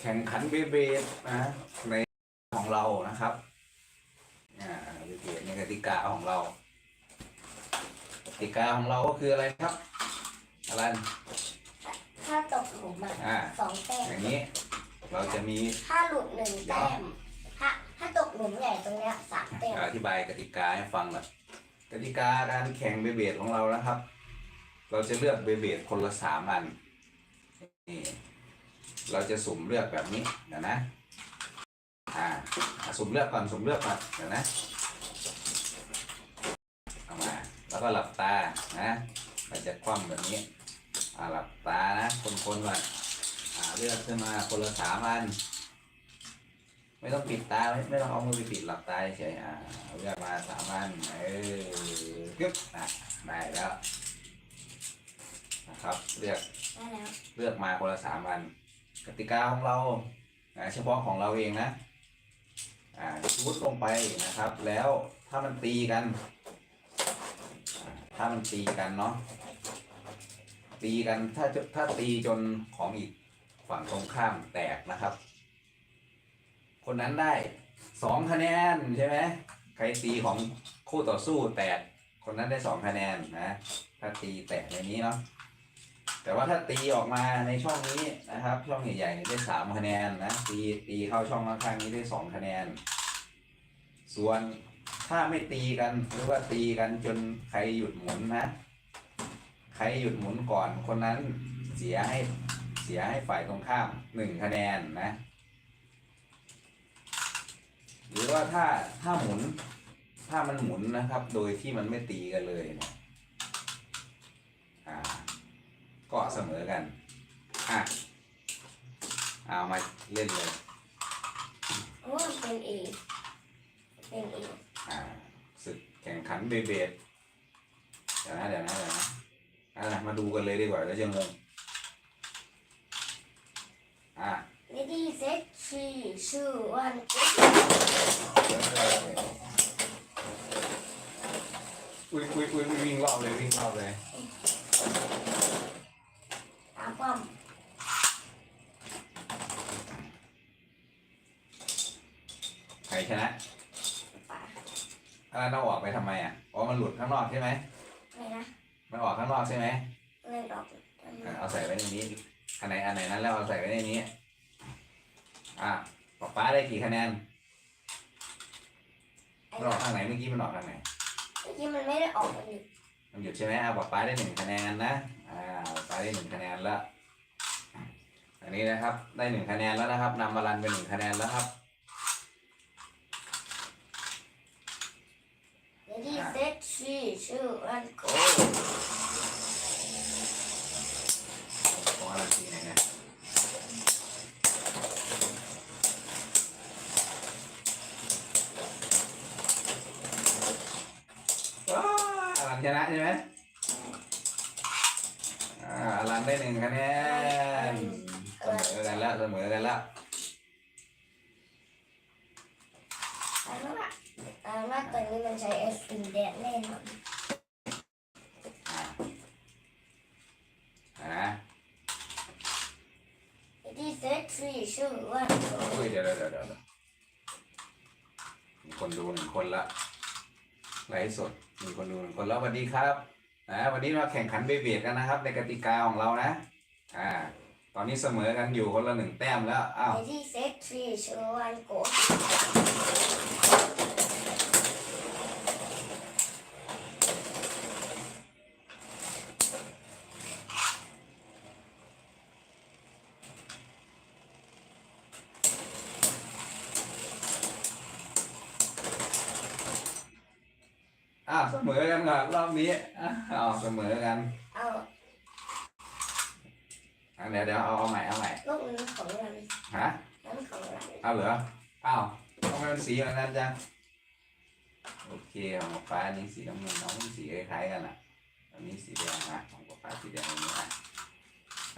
แข่งขันเบเบดนะในของเรานะครับอ่าเบเบดในกติกาของเรากติกาของเราก็คืออะไรครับอะไรถ้าตกหลุมอะอ่าสองแต้มอย่างนี้ เราจะมีถ้าหลุดหนึ่งแต้มถ้าถ้าตกหลุมใหญ่ตรงเนี้ยสามแต้มอธิบายกติกาให้ฟังหน่อยกติกาการแข่งเบเบดของเรานะครับ เราจะเลือกเบเบดคนละสามอันนี่ เราจะสุ่มเลือกแบบนี้เดี๋ยวนะอ่าอะสุ่มเลือกก่อนสุ่มเลือกก่อนเดี๋ยวนะเอามาแล้วก็หลับตานะเราจะคว่ำแบบนี้อ่าหลับตานะคนๆก่อนอ่าเลือกขึ้นมาคนละสามอันไม่ต้องปิดตาไม่ไม่ต้องเอามือไปปิดหลับตาเฉยๆอ่าเอาเลือกมาสามอันเออกึ๊บอะได้แล้วนะครับเลือกได้แล้วเลือกมาคนละสามอัน กติกาของเราเฉพาะของเราเองนะอ่าชุดลงไปนะครับ แล้วถ้ามันตีกัน ถ้ามันตีกันเนาะตีกันถ้าถ้าตีจนของอีกฝั่งตรงข้ามแตกนะครับ คนนั้นได้สองคะแนนใช่ไหมใครตีของคู่ต่อสู้แตกคนนั้นได้สองคะแนนนะ ถ้าตีแตกในนี้เนาะ แต่ว่าถ้าตีออกมาในช่องนี้นะครับ ช่องใหญ่ๆได้สามคะแนนนะตีตีเข้าช่องข้างๆนี้ได้สองคะแนน ส่วนถ้าไม่ตีกันหรือว่าตีกันจนใครหยุดหมุนนะ ใครหยุดหมุนก่อนคนนั้นเสียให้เสียให้ฝ่ายตรงข้ามหนึ่งคะแนนนะ หรือว่าถ้าถ้าหมุนถ้ามันหมุนนะครับ โดยที่มันไม่ตีกันเลยเนี่ยอ่า ก็เสมอกัน อะ เอามาเล่นเลยเพราะว่ามันเป็นเอเป็นเออ่าศึกแข่งขันเบเบดเดี๋ยวนะเดี๋ยวนะเดี๋ยวนะอะมาดูกันเลยดีกว่าแล้วจะงงอะ Ready set three two one go อุ้ยอุ้ยอุ้ยอุ้ยวิ่งรอบเลยวิ่งรอบเลยตาม ป้อมใครชนะป่าอะไรเราออกไปทำไมอะอ๋อมันหลุดข้างนอกใช่ไหมไม่นะมันออกข้างนอกใช่ไหมเล่นออกทำไมอะเอาใส่ไว้ในนี้อันไหนอันไหนนั้นแล้วเอาใส่ไว้ในนี้ อะป๊าป๊าได้กี่คะแนนไอ้มันออกทางไหนเมื่อกี้มันออกทางไหนเมื่อกี้มันไม่ได้ออกมันอยู่มันหยุดใช่ไหมอะป๊าป๊าได้หนึ่งคะแนนนะ อ่าป๊าป๊าได้หนึ่งคะแนนแล้วอันนี้นะครับ ได้หนึ่งคะแนนแล้วนะครับนำมารันเป็นหนึ่งคะแนนแล้วครับ Ready set three two one go ของอะไรทีไหนนะว้าอลันชนะใช่ไหม ได้หนึ่งคะแนนเสมอกันแล้วเสมอกันแล้วเอาละว่าเอาละตอนนี้มันใช้เอสอินแดดแน่นอนอ่านะ Ready set three two one go อุ้ยเดี๋ยวเดี๋ยวเดี๋ยวเดี๋ยวมีคนดูหนึ่งคนละไลฟ์สดมีคนดูหนึ่งคนแล้วสวัสดีครับ นะวันนี้มาแข่งขันเบเบียดกันนะครับ ในกติกาของเรานะอ่าตอนนี้เสมอกันอยู่คนละหนึ่งแต้มแล้วอ้าว Ready set three two one go อ้าวเสมอกันก่อน รอบนี้อ้าวเสมอกันเอาอะเดี๋ยวเดี๋ยวเอาเอาใหม่เอาใหม่ลูกนั้นของเราฮะนั้นของเราเอาเหรออ้าวทำไมมันสีแบบนั้นจังโอเคของฟ้าอันนี้สีน้ำเงินน้องสีคล้ายๆกันอะอันนี้สีแดงนะของฟ้าสีแดงอันนี้อะ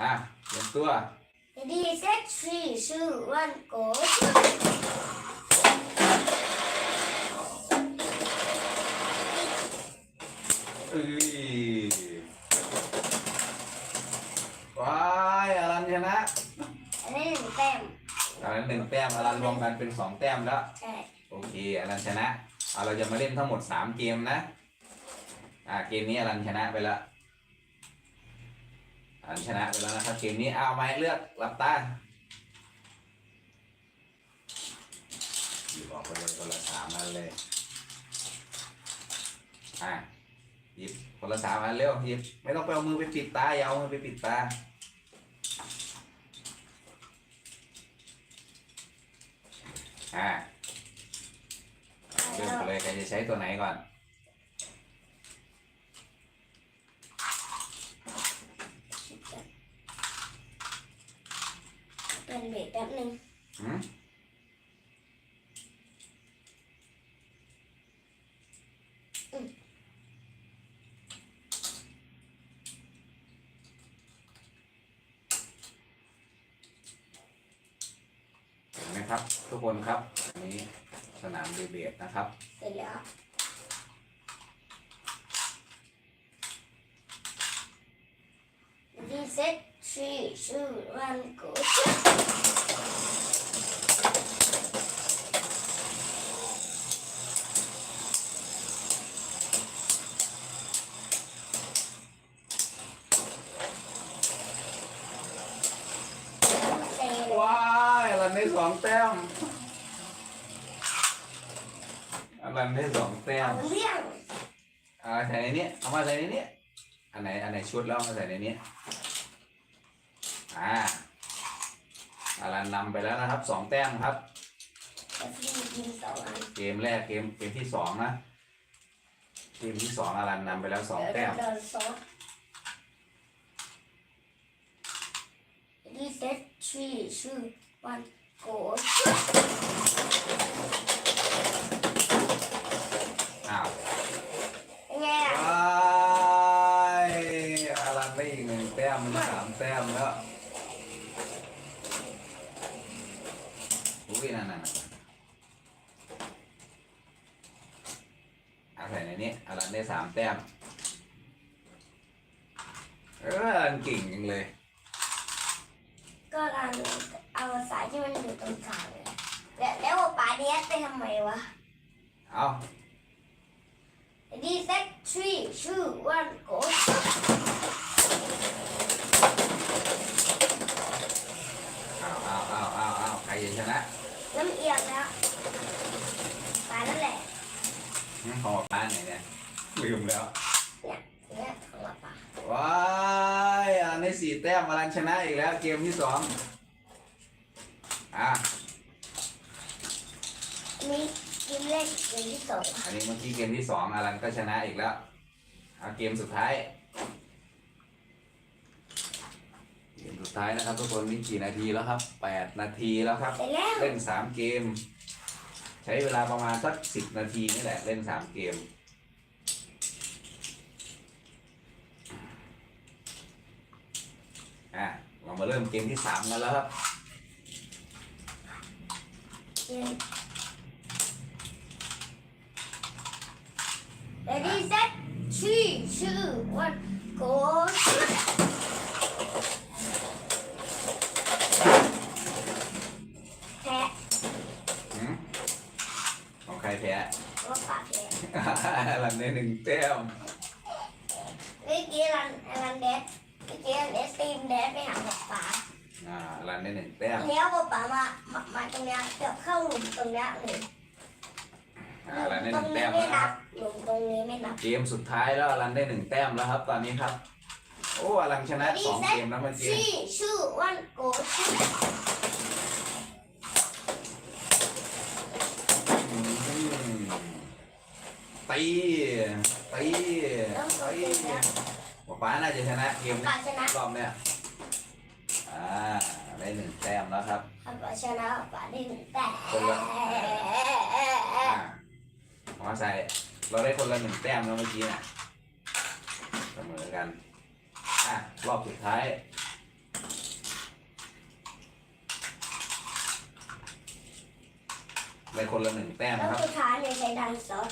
อะเตรียมตัว Ready set three two one go เอ้ยว้ายอลันชนะ อันนี้หนึ่งแต้ม อนนั้นหนึ่งแต้มอลัน รวมกันเป็นสองแต้มแล้ว ใช่โอเคอลันชนะเอาเราจะมาเล่นทั้งหมดสามเกมนะ อ่าเกมนี้อลันชนะไปแล้วอลันชนะไปแล้วนะครับเกมนี้เอาไหมเลือกหลับตาหยิบออกไปเลยคนละสามอันเลย อะหยิบคนละสามอันเร็วหยิบไม่ต้องไปเอามือไปปิดตาอย่าเอามือไปปิดตา อะเริ่มกันเลยใครจะใช้ตัวไหนก่อน เป็นเบรกแป๊บนึง หืม นไหมครับ ทุกคนครับอันนี้สนามดีเบตนะครับ เสร็จแล้วดีเซ็ตชื่อชื่อวันกูเตะ ว้ายอลันได้สองแต้มอลัน ได้สองแต้เอามเรื่องเอาใส่ในนี้เอามาใส่ในนี้อันไหนอันไหนชุดแล้วเอามาใส่ในนี้อ่าอลันนำไปแล้วนะครับสองแต้มครับแล้วพี่กินสองอันเกมแรกเกมเกมที่สองนะเกมที่สองอลันนำไปแล้วสองเดี๋ยวแต้มโดนซอสดีเซ็ตชื่อชื่อวันกูอ้าว ไง ว้ายอลันได้อีกหนึ่งแต้มเป็นสามแต้มแล้วอุ้ยนั่นน่ะเอา ใส่ในนี้อลันได้สามแต้มเอออลันเก่งจังเลย ก็รันเอาสายที่มันอยู่ตรงกลางเลยแล้วแล้วป๋าเดียสไปทำไมวะ เอาดีเซ็ตชื่อชื่อวันกู เอาเอาเอาเอาเอาใครจะชนะ น้ำเอียงแล้วป๋านั่นแหละ หืมของป้าไหนเนี่ยลืมแล้ว เนี่ยของเราป๋า ว้ายอันนี้สี่แต้มอลัน ชนะอีกแล้วเกมที่สองอะมีกินเลขเกมที่สองอันนี้เมื่อกี้เกมที่สองอลันก็ชนะอีกแล้วเอาเกมสุดท้าย เกมสุดท้ายนะครับทุกคนนี่กี่นาทีแล้วครับแปดนาทีแล้วครับ เสร็จแล้ว เล่นสามเกม ใช้เวลาประมาณสักสิบนาทีนี่แหละเล่นสามเกม อะเรามาเริ่มเกมที่สามกันแล้วครับเกมดีเซ็ตชื่อชื่อวันกูแพ้หืมของใครแพ้ ว่าป๋าแพ้หลันได้หนึ่งแต้ม เมื่อกี้รันรันเดส เมื่อกี้รันเดสตีมเดสไปหาป๊าป๋าอ่าหลันได้หนึ่งแต้มแล้วป๊าป๋ามามามาตรงเนี้ยเกือบเข้าหลุมตรงเนี้ยเลยอ่ารันได้ตหรนึ่งงนี้แต้มไม่นะคนัรับบหลุมตรงนี้ไม่นับเกมสุดท้ายแล้วหลันได้หนึ่งแต้มแล้วครับ ตอนนี้ครับ โอ้อลันชนะสองเกมแล้วเมื่อกี้ ชื่อชื่อวันโกชื่ออืมตีตีต้ องโกตีชื่อนะป๊าน่าจะชนะเกมป๋าชนะ รอบเนี้ยอ่าได้หนึ่งแต้มแล้วครับป๋าชนะป๋าได้หนึ่งแต่คนละ อ่าเอามาใส่เราได้คนละหนึ่งแต้มแล้วเมื่อกี้น่ะเสมอกันอะรอบสุดท้ายได้คนละหนึ่งแต้มแล้วครับ สุดท้ายเนี่ยใช้ดันซอส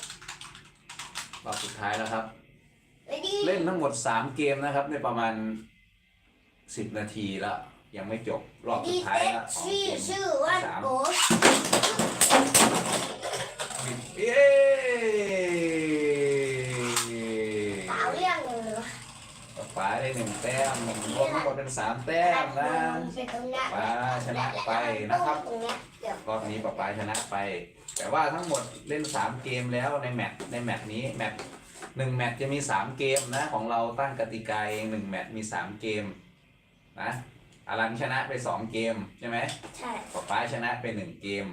รอบสุดท้ายแล้วครับ เลดี้เล่นทั้งหมดสามเกมนะครับในประมาณสิบนาทีแล้วยังไม่จบ รอบสุดีดท้ายเต็ละของชื่อเกมชื่อว่าสามโกสเย้สาวเรื่องเลยป๋าได้หนึ่งแต้มรวมทั้งหมดเป็นสามแต้มนะเป็นตรงเนี้ยป๋าชนะไปนะครับตรงเนี้ยเดี๋ยวรอบนี้ป๋าป๋าชนะไป แต่ว่าทั้งหมดเล่นสามเกมแล้วในแมตช์ในแมตช์นี้แมตช์ หนึ่งแมตช์จะมีสามเกมนะ ของเราตั้งกติกาเองหนึ่งแมตช์มีสามเกมนะอารันชนะไปสองเกมใช่ไหมใช่ป๊าป๊าชนะไปหนึ่งเกม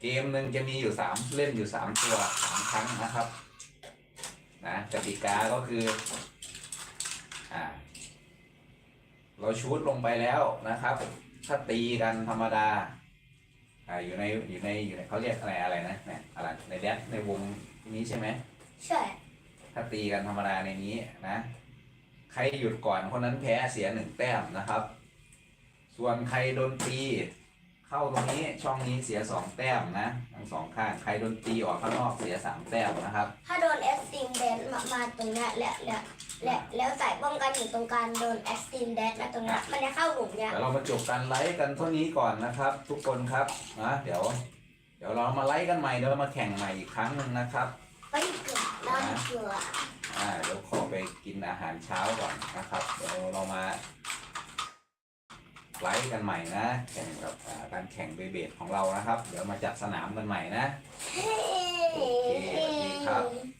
เกมหนึ่งจะมีอยู่สามเล่นอยู่สามตัวสามครั้งนะครับนะกติกาก็คืออ่าเราชูดลงไปแล้วนะครับ ถ้าตีกันธรรมดาอ่าอยู่ในอยู่ในอยู่ในเขาเรียกอะไรอะไรนะเนี่ยอะไรในแดนในวงนี้ใช่ไหม ใช่ ถ้าตีกันธรรมดาในนี้นะ ใครหยุดก่อนคนนั้นแพ้เสียหนึ่งแต้มนะครับ ส่วนใครโดนตีเข้าตรงนี้ช่องนี้เสียสองแต้มนะทั้งสองข้างใครโดนตีออกข้างนอกเสียสามแต้มนะครับ ถ้าโดนแอสตินแดนมามาตรงเนี้ยและและและแล้วใส่ป้องกันอยู่ตรงกลางโดนแอสตินแดนมาตรงเนี้ยมันจะเข้าหลุมเนี้ยเดี๋ยวเรามาจบการไลฟ์กันเท่านี้ก่อนนะครับ ทุกคนครับนะเดี๋ยว เดี๋ยวเรามาไลฟ์กันใหม่เดี๋ยวเรามาแข่งใหม่อีกครั้งหนึ่งนะครับไปเกื อบน้ำเกลืออ่าเดี๋ยวขอไปกินอาหารเช้าก่อนนะครับเดี๋ยวเรามาไลฟ์กันใหม่นะแข่งกับอ่าการแข่งเบเบดของเรานะครับ เดี๋ยวมาจัดสนามกันใหม่นะเฮ้โอเคสวัสดีครับย